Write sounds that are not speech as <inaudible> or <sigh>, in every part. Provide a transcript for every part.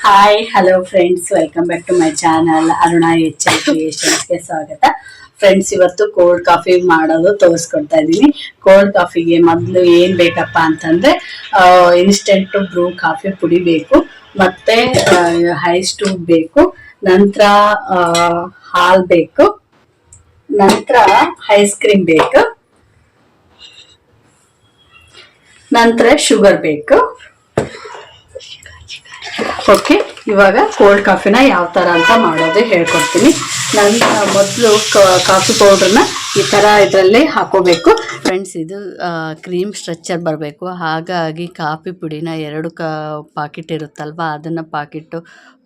Hi hello friends welcome back to my channel Aruna H L ಕ್ರಿಯೇಷನ್ಸ್ಗೆ ಸ್ವಾಗತ. Friends ಇವತ್ತು cold coffee ಮಾಡೋದು ತೋರಿಸ್ಕೊಡ್ತಾ ಇದ್ದೀನಿ. ಕೋಲ್ಡ್ ಕಾಫಿಗೆ ಮೊದಲು ಏನು ಬೇಕಪ್ಪ ಅಂತಂದ್ರೆ ಇನ್ಸ್ಟೆಂಟ್ ಬ್ರೂ ಕಾಫಿ ಪುಡಿ ಬೇಕು, ಮತ್ತೆ ಹೈ ಸ್ಟೂಬ್ ಬೇಕು, ನಂತರ ಹಾಲ್ ಬೇಕು, ನಂತರ ಐಸ್ ಕ್ರೀಮ್ ಬೇಕು, ನಂತರ ಶುಗರ್ ಬೇಕು. ಓಕೆ ಇವಾಗ ಕೋಲ್ಡ್ ಕಾಫಿನ ಯಾವ ಥರ ಅಂತ ಮಾಡೋದು ಹೇಳ್ಕೊಡ್ತೀನಿ. ನನ್ನ ಮೊದಲು ಕಾಫಿ ಪೌಡ್ರನ್ನ ಈ ಥರ ಇದರಲ್ಲಿ ಹಾಕೋಬೇಕು. ಫ್ರೆಂಡ್ಸ್ ಇದು ಕ್ರೀಮ್ ಸ್ಟ್ರಕ್ಚರ್ ಬರಬೇಕು. ಹಾಗಾಗಿ ಕಾಫಿ ಪುಡಿನ ಎರಡು ಕ ಪಾಕಿಟ್ ಇರುತ್ತಲ್ವ, ಅದನ್ನು ಪಾಕಿಟ್ಟು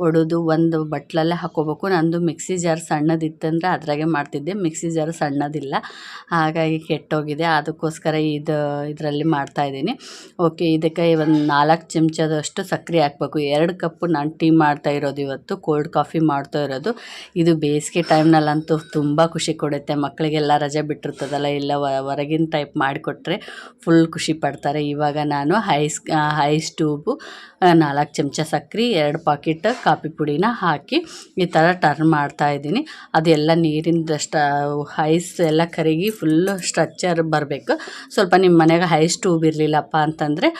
ಒಡೆದು ಒಂದು ಬಟ್ಲಲ್ಲೇ ಹಾಕೋಬೇಕು. ನಂದು ಮಿಕ್ಸಿ ಜಾರ್ ಸಣ್ಣದಿತ್ತಂದರೆ ಅದ್ರಾಗೆ ಮಾಡ್ತಿದ್ದೆ. ಮಿಕ್ಸಿ ಜಾರ್ ಸಣ್ಣದಿಲ್ಲ. ಹಾಗಾಗಿ ಕೆಟ್ಟೋಗಿದೆ. ಅದಕ್ಕೋಸ್ಕರ ಇದು, ಇದರಲ್ಲಿ ಮಾಡ್ತಾಯಿದ್ದೀನಿ ಓಕೆ ಇದಕ್ಕೆ ಒಂದು ನಾಲ್ಕು ಚಮಚದಷ್ಟು ಸಕ್ಕರೆ ಹಾಕಬೇಕು. ಎರಡು ಕಪ್ಪು ನಾನು ಮಾಡ್ತಾ ಇರೋದು ಇವತ್ತು, ಕೋಲ್ಡ್ ಕಾಫಿ ಮಾಡ್ತಾ ಇರೋದು. ಇದು ಬೇಸಿಗೆ ಟೈಮ್ನಲ್ಲಂತೂ ತುಂಬ ಖುಷಿ ಕೊಡುತ್ತೆ. ಮಕ್ಕಳಿಗೆಲ್ಲ ರಜೆ ಬಿಟ್ಟಿರ್ತದಲ್ಲ, ಇಲ್ಲ ಹೊರಗಿನ ಟೈಪ್ ಮಾಡಿಕೊಟ್ರೆ ಫುಲ್ ಖುಷಿ ಪಡ್ತಾರೆ. ಇವಾಗ ನಾನು ಹೈಸ್ ಹೈಸ್ ಟ್ಯೂಬು ನಾಲ್ಕು ಚಮಚ ಸಕ್ಕರೆ ಎರಡು ಪಾಕಿಟ್ ಕಾಫಿ ಪುಡಿನ ಹಾಕಿ ಈ ಥರ ಟರ್ನ್ ಮಾಡ್ತಾ ಇದ್ದೀನಿ. ಅದೆಲ್ಲ ನೀರಿಂದ ಸ್ಟ ಐಸ್ ಎಲ್ಲ ಕರಗಿ ಫುಲ್ಲು ಸ್ಟ್ರಕ್ಚರ್ ಬರಬೇಕು. ಸ್ವಲ್ಪ ನಿಮ್ಮ ಮನೆಗೆ ಹೈಸ್ ಟ್ಯೂಬ್ ಇರಲಿಲ್ಲಪ್ಪ ಅಂತಂದರೆ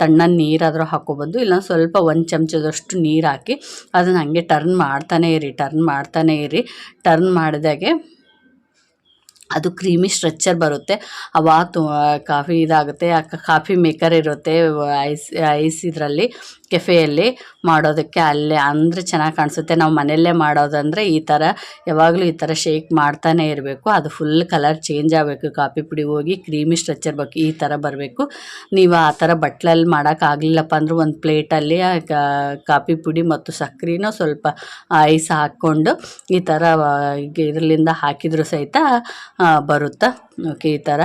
ತಣ್ಣ ನೀರಾದರೂ ಹಾಕೋಬೋದು. ಇಲ್ಲ, ಸ್ವಲ್ಪ ಒಂದು ಚಮಚದಷ್ಟು ನೀರು ಹಾಕಿ ಅದನ್ನು ಹಂಗೆ ಟರ್ನ್ ಮಾಡ್ತಾನೆ ಇರಿ ಟರ್ನ್ ಮಾಡ್ತಾನೆ ಇರಿ. ಟರ್ನ್ ಮಾಡಿದಾಗೆ ಅದು ಕ್ರೀಮಿ ಸ್ಟ್ರೆಚ್ಚರ್ ಬರುತ್ತೆ. ಅವಾಗ ತು ಕಾಫಿ ಇದಾಗುತ್ತೆ ಕಾಫಿ ಮೇಕರ್ ಇರುತ್ತೆ ಐಸ್ ಐಸ್ ಇದರಲ್ಲಿ. ಕೆಫೆಯಲ್ಲಿ ಮಾಡೋದಕ್ಕೆ ಅಲ್ಲೇ ಅಂದರೆ ಚೆನ್ನಾಗಿ ಕಾಣಿಸುತ್ತೆ. ನಾವು ಮನೆಯಲ್ಲೇ ಮಾಡೋದಂದರೆ ಈ ಥರ ಯಾವಾಗಲೂ ಈ ಥರ ಶೇಕ್ ಮಾಡ್ತಾನೆ ಇರಬೇಕು. ಅದು ಫುಲ್ ಕಲರ್ ಚೇಂಜ್ ಆಗಬೇಕು. ಕಾಫಿ ಪುಡಿ ಹೋಗಿ ಕ್ರೀಮಿ ಸ್ಟ್ರಕ್ಚರ್ ಬೇಕು ಈ ಥರ ಬರಬೇಕು. ನೀವು ಆ ಥರ ಬಟ್ಲಲ್ಲಿ ಮಾಡೋಕ್ಕಾಗಲಿಲ್ಲಪ್ಪ ಅಂದ್ರೆ ಒಂದು ಪ್ಲೇಟಲ್ಲಿ ಕಾಫಿ ಪುಡಿ ಮತ್ತು ಸಕ್ಕರೆನೂ ಸ್ವಲ್ಪ ಐಸ್ ಹಾಕ್ಕೊಂಡು ಈ ಥರ ಇದರಲ್ಲಿಂದ ಹಾಕಿದರೂ ಸಹಿತ ಬರುತ್ತೆ? ಓಕೆ, ಈ ಥರ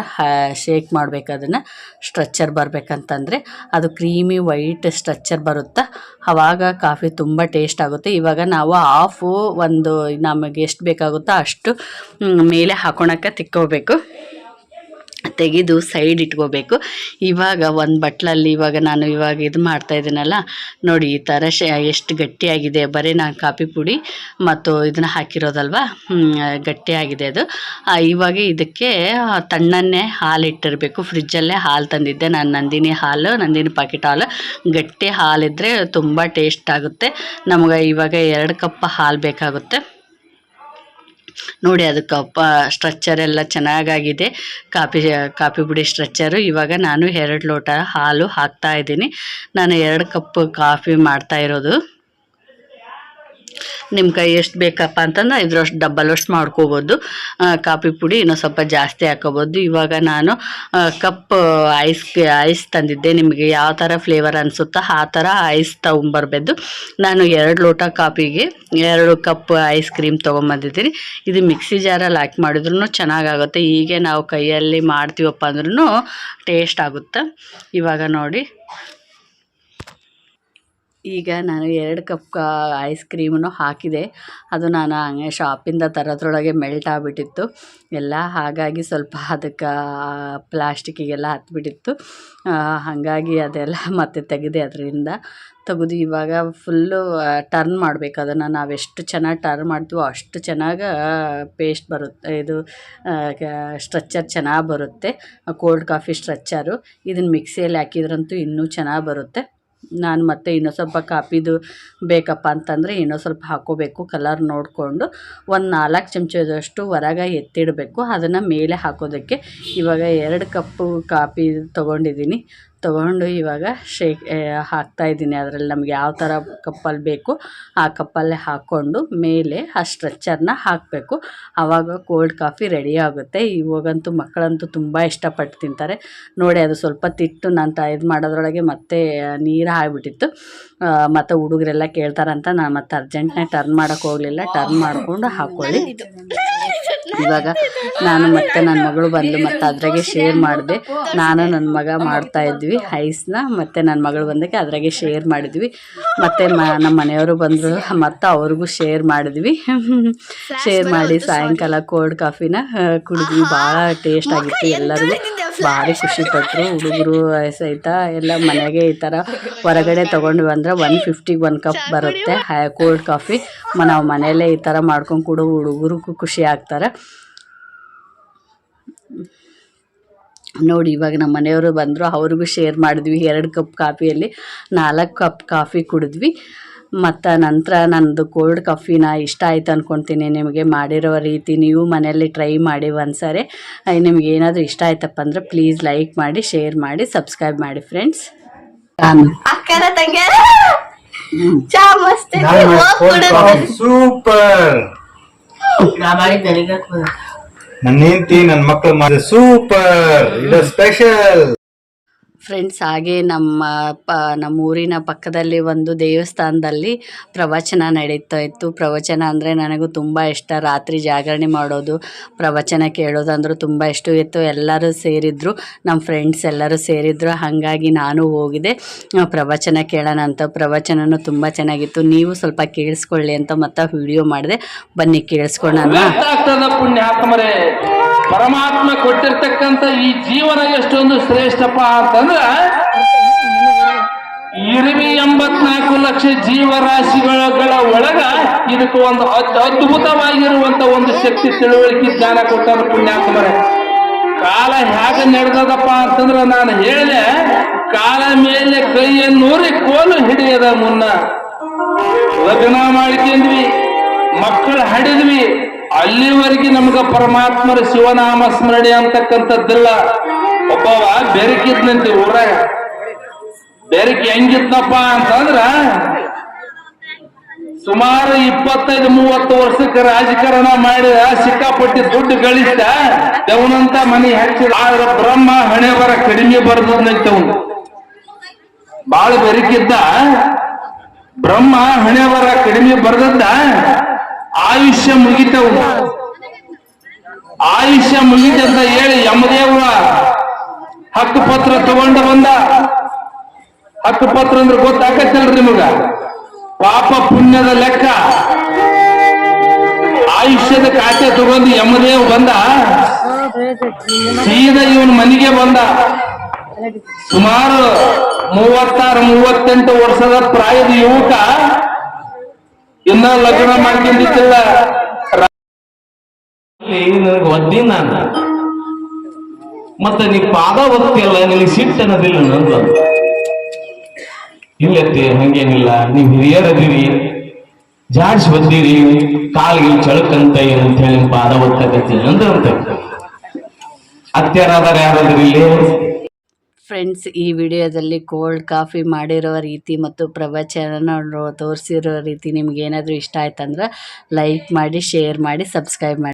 ಶೇಕ್ ಮಾಡಬೇಕು ಅದನ್ನು. ಸ್ಟ್ರಕ್ಚರ್ ಬರಬೇಕಂತಂದರೆ ಅದು ಕ್ರೀಮಿ, ವೈಟ್ ಸ್ಟ್ರಕ್ಚರ್ ಬರುತ್ತಾ? ಆವಾಗ ಕಾಫಿ ತುಂಬ ಟೇಸ್ಟ್ ಆಗುತ್ತೆ. ಇವಾಗ ನಾವು ಆಫು ಒಂದು ನಮಗೆ ಎಷ್ಟು ಬೇಕಾಗುತ್ತೋ ಅಷ್ಟು ಮೇಲೆ ಹಾಕೊಳಕ್ಕೆ ತಿಕ್ಕೋಬೇಕು. ತೆಗೆದು ಸೈಡ್ ಇಟ್ಕೋಬೇಕು. ಇವಾಗ ಒಂದು ಬಟ್ಲಲ್ಲಿ ಇವಾಗ ನಾನು ಇವಾಗ ಇದು ಮಾಡ್ತಾ ಇದ್ದೀನಲ್ಲ, ನೋಡಿ ಈ ಥರ ಎಷ್ಟು ಗಟ್ಟಿಯಾಗಿದೆ, ಬರೀ ನಾನು ಕಾಫಿ ಪುಡಿ ಮತ್ತು ಇದನ್ನು ಹಾಕಿರೋದಲ್ವ? ಗಟ್ಟಿಯಾಗಿದೆ ಅದು. ಇವಾಗ ಇದಕ್ಕೆ ತಣ್ಣನ್ನೇ ಹಾಲು ಇಟ್ಟಿರಬೇಕು. ಫ್ರಿಜ್ಜಲ್ಲೇ ಹಾಲು ತಂದಿದ್ದೆ. ನಾನು ನಂದಿನಿ ಹಾಲು, ನಂದಿನಿ ಪಾಕೆಟ್ ಹಾಲು. ಗಟ್ಟಿ ಹಾಲಿದ್ದರೆ ತುಂಬ ಟೇಸ್ಟ್ ಆಗುತ್ತೆ. ನಮಗೆ ಇವಾಗ ಎರಡು ಕಪ್ ಹಾಲು ಬೇಕಾಗುತ್ತೆ. ನೋಡಿ ಅದಕ್ಕೆ ಕಪ್ಪ ಸ್ಟ್ರಕ್ಚರ್ ಎಲ್ಲ ಚೆನ್ನಾಗಾಗಿದೆ. ಕಾಫಿ ಕಾಫಿ ಪುಡಿ ಸ್ಟ್ರಕ್ಚರು ಇವಾಗ ನಾನು ಎರಡು ಲೋಟ ಹಾಲು ಹಾಕ್ತಾ ಇದ್ದೀನಿ. ನಾನು ಎರಡು ಕಪ್ ಕಾಫಿ ಮಾಡ್ತಾ ಇರೋದು. ನಿಮ್ಮ ಕೈ ಎಷ್ಟು ಬೇಕಪ್ಪ ಅಂತಂದ್ರೆ ಇದ್ರಷ್ಟು ಡಬ್ಬಲ್ ಅಷ್ಟು ಮಾಡ್ಕೋಬೋದು ಕಾಫಿ ಪುಡಿ ಇನ್ನೂ ಸ್ವಲ್ಪ ಜಾಸ್ತಿ ಹಾಕೋಬೋದು. ಇವಾಗ ನಾನು ಕಪ್ ಐಸ್ ಐಸ್ ತಂದಿದ್ದೆ. ನಿಮಗೆ ಯಾವ ಥರ ಫ್ಲೇವರ್ ಅನಿಸುತ್ತೋ ಆ ಥರ ಐಸ್ ತೊಗೊಂಬರ್ಬೋದು ನಾನು ಎರಡು ಲೋಟ ಕಾಫಿಗೆ ಎರಡು ಕಪ್ ಐಸ್ ಕ್ರೀಮ್ ತೊಗೊಂಬಂದಿದ್ದೀನಿ. ಇದು ಮಿಕ್ಸಿ ಜಾರಲ್ಲಿ ಹಾಕಿ ಮಾಡಿದ್ರೂ ಚೆನ್ನಾಗಾಗುತ್ತೆ. ಹೀಗೆ ನಾವು ಕೈಯಲ್ಲಿ ಮಾಡ್ತೀವಪ್ಪ ಅಂದ್ರೂ ಟೇಸ್ಟ್ ಆಗುತ್ತೆ. ಇವಾಗ ನೋಡಿ ಈಗ ನಾನು ಎರಡು ಕಪ್ ಐಸ್ ಕ್ರೀಮನ್ನು ಹಾಕಿದೆ. ಅದು ನಾನು ಹಂಗೆ ಶಾಪಿಂದ ತರೋದ್ರೊಳಗೆ ಮೆಲ್ಟ್ ಆಗಿಬಿಟ್ಟಿತ್ತು. ಎಲ್ಲ ಹಾಗಾಗಿ ಸ್ವಲ್ಪ ಅದಕ್ಕೆ ಪ್ಲಾಸ್ಟಿಕ್ಕಿಗೆಲ್ಲ ಹತ್ಬಿಟ್ಟಿತ್ತು. ಹಾಗಾಗಿ ಅದೆಲ್ಲ <laughs> ಮತ್ತೆ ತೆಗೆದೆ ಅದರಿಂದ. ತೆಗೆದು ಇವಾಗ ಫುಲ್ಲು ಟರ್ನ್ ಮಾಡಬೇಕು ಅದನ್ನು. ನಾವು ಎಷ್ಟು ಚೆನ್ನಾಗಿ ಟರ್ನ್ ಮಾಡ್ತೀವೋ ಅಷ್ಟು ಚೆನ್ನಾಗಿ ಪೇಸ್ಟ್ ಬರುತ್ತೆ. ಇದು ಸ್ಟ್ರಚ್ಚರ್ ಚೆನ್ನಾಗಿ ಬರುತ್ತೆ. ಕೋಲ್ಡ್ ಕಾಫಿ ಸ್ಟ್ರಚ್ಚರು ಇದನ್ನು ಮಿಕ್ಸಿಯಲ್ಲಿ ಹಾಕಿದ್ರಂತೂ ಇನ್ನೂ ಚೆನ್ನಾಗಿ ಬರುತ್ತೆ. ನಾನು ಮತ್ತೆ ಇನ್ನೂ ಸ್ವಲ್ಪ ಕಾಪಿದು ಬೇಕಪ್ಪ ಅಂತಂದರೆ ಇನ್ನೂ ಸ್ವಲ್ಪ ಹಾಕೋಬೇಕು ಕಲರ್ ನೋಡಿಕೊಂಡು. ಒಂದು ನಾಲ್ಕು ಚಮಚದಷ್ಟು ಹೊರಗೆ ಎತ್ತಿಡಬೇಕು. ಅದನ್ನು ಮೇಲೆ ಹಾಕೋದಕ್ಕೆ ಇವಾಗ ಎರಡು ಕಪ್ಪು ಕಾಪಿ ತೊಗೊಂಡಿದ್ದೀನಿ. ತೊಗೊಂಡು ಇವಾಗ ಶೇಕ್ ಹಾಕ್ತಾಯಿದ್ದೀನಿ ಅದರಲ್ಲಿ ನಮ್ಗೆ ಯಾವ ಥರ ಕಪ್ಪಲ್ಲಿ ಬೇಕು ಆ ಕಪ್ಪಲ್ಲೇ ಹಾಕ್ಕೊಂಡು ಮೇಲೆ ಆ ಸ್ಟ್ರೆಚ್ಚರ್ನ ಹಾಕಬೇಕು. ಆವಾಗ ಕೋಲ್ಡ್ ಕಾಫಿ ರೆಡಿ ಆಗುತ್ತೆ. ಇವಾಗಂತೂ ಮಕ್ಕಳಂತೂ ತುಂಬ ಇಷ್ಟಪಟ್ಟು ತಿಂತಾರೆ. ನೋಡಿ, ಅದು ಸ್ವಲ್ಪ ತಿಟ್ಟು ನಾನು ಇದು ಮಾಡೋದ್ರೊಳಗೆ ಮತ್ತೆ ನೀರು ಆಗಿಬಿಟ್ಟಿತ್ತು ಮತ್ತು ಹುಡುಗರೆಲ್ಲ ಕೇಳ್ತಾರಂತ ನಾನು ಮತ್ತೆ ಅರ್ಜೆಂಟ್ನೇ ಟರ್ನ್ ಮಾಡೋಕ್ಕೆ ಹೋಗಲಿಲ್ಲ. ಟರ್ನ್ ಮಾಡಿಕೊಂಡು ಹಾಕ್ಕೊಳ್ಳಿ ಇವಾಗ ನಾನು ಮತ್ತೆ ನನ್ನ ಮಗಳು ಬಂದು ಮತ್ತೆ ಅದ್ರಾಗೆ ಶೇರ್ ಮಾಡಿದೆ. ನಾನು ನನ್ನ ಮಗ ಮಾಡ್ತಾ ಇದ್ವಿ ಹೈಸ್ನ ಮತ್ತೆ ನನ್ನ ಮಗಳು ಬಂದಕ್ಕೆ ಅದ್ರಾಗೆ ಶೇರ್ ಮಾಡಿದ್ವಿ. ಮತ್ತೆ ನಮ್ಮ ಮನೆಯವರು ಬಂದರು ಮತ್ತೆ ಅವ್ರಿಗೂ ಶೇರ್ ಮಾಡಿದ್ವಿ. ಶೇರ್ ಮಾಡಿ ಸಾಯಂಕಾಲ ಕೋಲ್ಡ್ ಕಾಫಿನ ಕುಡಿದ್ವಿ. ಭಾಳ ಟೇಸ್ಟ್ ಆಗಿತ್ತು ಎಲ್ಲರಿಗೂ. ಭಾರಿ ಖುಷಿ ಪಟ್ಟರು ಹುಡುಗರು ಸಹಿತ ಎಲ್ಲ ಮನೆಗೆ ಈ ಥರ ಹೊರಗಡೆ ತೊಗೊಂಡು ಬಂದರೆ ಒನ್ ಫಿಫ್ಟಿಗೆ ಒನ್ ಕಪ್ ಬರುತ್ತೆ. ಹೈ ಕೋಲ್ಡ್ ಕಾಫಿ ನಾವು ಮನೆಯಲ್ಲೇ ಈ ಥರ ಮಾಡ್ಕೊಂಡು ಕೊಡು ಹುಡುಗರಿಗೂ ಖುಷಿ ಆಗ್ತಾರೆ. ನೋಡಿ, ಇವಾಗ ನಮ್ಮ ಮನೆಯವರು ಬಂದರು, ಅವ್ರಿಗೂ ಶೇರ್ ಮಾಡಿದ್ವಿ. ಎರಡು ಕಪ್ ಕಾಫಿಯಲ್ಲಿ ನಾಲ್ಕು ಕಪ್ ಕಾಫಿ ಕುಡಿದ್ವಿ. ಮತ್ತು ನಂತರ ನನ್ನದು ಕೋಲ್ಡ್ ಕಾಫಿನ ಇಷ್ಟ ಆಯ್ತು ಅಂದ್ಕೊತೀನಿ ನಿಮಗೆ ಮಾಡಿರೋ ರೀತಿ ನೀವು ಮನೆಯಲ್ಲಿ ಟ್ರೈ ಮಾಡಿ ಒಂದ್ಸಾರಿ. ನಿಮ್ಗೆ ಏನಾದರೂ ಇಷ್ಟ ಆಯ್ತಪ್ಪ ಅಂದರೆ ಪ್ಲೀಸ್ ಲೈಕ್ ಮಾಡಿ ಶೇರ್ ಮಾಡಿ ಸಬ್ಸ್ಕ್ರೈಬ್ ಮಾಡಿ ಫ್ರೆಂಡ್ಸ್ ಅಕ್ಕನ ತಂಗಿ. ಚಾ ಮಸ್ತ್ ಸೂಪರ್ ನನ್ನ ಹೆಂಡತಿ ನನ್ನ ಮಕ್ಕಳು ಮಾಡಿದ ಸೂಪರ್ ಇದು ಸ್ಪೆಷಲ್ ಫ್ರೆಂಡ್ಸ್ ಹಾಗೆ ನಮ್ಮ ಪ ನಮ್ಮ ಊರಿನ ಪಕ್ಕದಲ್ಲಿ ಒಂದು ದೇವಸ್ಥಾನದಲ್ಲಿ ಪ್ರವಚನ ನಡೀತಾ ಇತ್ತು. ಪ್ರವಚನ ಅಂದರೆ ನನಗೂ ತುಂಬ ಇಷ್ಟ. ರಾತ್ರಿ ಜಾಗರಣೆ ಮಾಡೋದು, ಪ್ರವಚನ ಕೇಳೋದು ತುಂಬ ಇಷ್ಟ. ಇತ್ತು ಎಲ್ಲರೂ ಸೇರಿದ್ರು ನಮ್ಮ ಫ್ರೆಂಡ್ಸ್ ಎಲ್ಲರೂ ಸೇರಿದ್ರು. ಹಾಗಾಗಿ ನಾನು ಹೋಗಿದೆ ಪ್ರವಚನ ಕೇಳೋಣ ಅಂತ. ಪ್ರವಚನನೂ ತುಂಬ ಚೆನ್ನಾಗಿತ್ತು. ನೀವು ಸ್ವಲ್ಪ ಕೇಳಿಸ್ಕೊಳ್ಳಿ ಅಂತ ಮತ್ತೆ ವಿಡಿಯೋ ಮಾಡಿದೆ. ಬನ್ನಿ, ಕೇಳಿಸ್ಕೊಳ್ಳೋಣ. ಪರಮಾತ್ಮ ಕೊಟ್ಟಿರ್ತಕ್ಕಂಥ ಈ ಜೀವನ ಎಷ್ಟೊಂದು ಶ್ರೇಷ್ಠಪ್ಪ ಅಂತಂದ್ರ ಇರುವಿ ಎಂಬತ್ನಾಲ್ಕು ಲಕ್ಷ ಜೀವರಾಶಿಗಳ ಒಳಗ ಇದಕ್ಕೆ ಒಂದು ಅದ್- ಅದ್ಭುತವಾಗಿರುವಂತ ಒಂದು ಶಕ್ತಿ ತಿಳುವಳಿಕೆ ಜ್ಞಾನ ಕೊಟ್ಟರು ಪುಣ್ಯಾತ್ಮರೇ. ಕಾಲ ಹೇಗೆ ನಡೆದದಪ್ಪ ಅಂತಂದ್ರೆ ನಾನು ಹೇಳಿದೆ ಕಾಲ ಮೇಲೆ ಕೈಯನ್ನೂರಿ ಕೋಲು ಹಿಡಿಯದ ಮುನ್ನ ಲಗ್ನ ಮಾಡ್ಕೊಂಡ್ವಿ ಮಕ್ಕಳು ಹಡಿದ್ವಿ ಅಲ್ಲಿವರೆಗೆ ನಮ್ಗ ಪರಮಾತ್ಮರ ಶಿವನಾಮ ಸ್ಮರಣೆ ಅಂತಕ್ಕಂಥದ್ದಿಲ್ಲ. ಒಬ್ಬವ ಬೆರಕಿದ್ನಂತೆ ಊರಾಗ ಬೆರಕಿ ಹೆಂಗಿದ್ನಪ್ಪ ಅಂತಂದ್ರ ಸುಮಾರು ಇಪ್ಪತ್ತೈದು, ಮೂವತ್ತು ವರ್ಷಕ್ಕೆ ರಾಜಕಾರಣ ಮಾಡಿದ, ಸಿಕ್ಕಾಪಟ್ಟಿ ದುಡ್ಡು ಗಳಿಸಿದ, ದೇವನಂತ ಮನೆ ಹಚ್ಚಿದ. ಆದ್ರ ಬ್ರಹ್ಮ ಹಣೆವರ ಕಡಿಮೆ ಬರ್ದಂತವನು ಬಾಳ ಬೆರಕಿದ್ದ. ಬ್ರಹ್ಮ ಹಣೆವರ ಕಡಿಮೆ ಬರ್ದದ್ದ. ಆಯುಷ್ಯ ಮುಗಿತವು. ಆಯುಷ್ಯ ಮುಗಿತಂತ ಹೇಳಿ ಯಮದೇವ ಹಕ್ಕುಪತ್ರ ತಗೊಂಡು ಬಂದ. ಹಕ್ಕುಪತ್ರ ಅಂದ್ರೆ ಗೊತ್ತಾಗತ್ತಲ್ರಿ ನಿಮಗ? ಪಾಪ ಪುಣ್ಯದ ಲೆಕ್ಕ. ಆಯುಷ್ಯದ ಖಾತೆ ತಗೊಂಡು ಯಮದೇವ್ ಬಂದ. ಸೀದಾ ಇವನ್ ಮನೆಗೆ ಬಂದ. ಸುಮಾರು ಮೂವತ್ತಾರು, ಮೂವತ್ತೆಂಟು ವರ್ಷದ ಪ್ರಾಯದ ಯುವಕ ಇನ್ನ ಲಗ್ನ ಮಾಡ್ಕೊಂಡಿದ್ದಿಲ್ಲ. ನನಗೆ ಒದ್ದಿ ನಾನು. ಮತ್ತೆ ನೀ ಪಾದ ಒತ್ತಿಯಲ್ಲ, ನಿನಗೆ ಸಿಟ್ಟು ಅನ್ನೋದಿಲ್ಲ ನಂದು. ಇಲ್ಲತ್ತೆ ಹಂಗೇನಿಲ್ಲ. ನೀವು ಹಿರಿಯರದಿರಿ, ಜಾಡ್ಸ್ ಬಂದಿರಿ ಕಾಲಿಗೆ ಚಳಕಂತ ಅಂತ ಹೇಳಿ ಪಾದ ಒತ್ತಕತ್ತಿ ಅಂದ್ರೆ ಅಂತ. ಯಾರಾದ್ರಿ ಇಲ್ಲಿ. ಫ್ರೆಂಡ್ಸ್, ಈ ವಿಡಿಯೋದಲ್ಲಿ ಕೋಲ್ಡ್ ಕಾಫಿ ಮಾಡಿರೋ ರೀತಿ ಮತ್ತು ಪ್ರವಚನ ತೋರಿಸಿರೋ ರೀತಿ ನಿಮ್ಗೆ ಏನಾದರೂ ಇಷ್ಟ ಆಯ್ತಂದ್ರೆ ಲೈಕ್ ಮಾಡಿ, ಶೇರ್ ಮಾಡಿ, ಸಬ್ಸ್ಕ್ರೈಬ್ ಮಾಡಿ.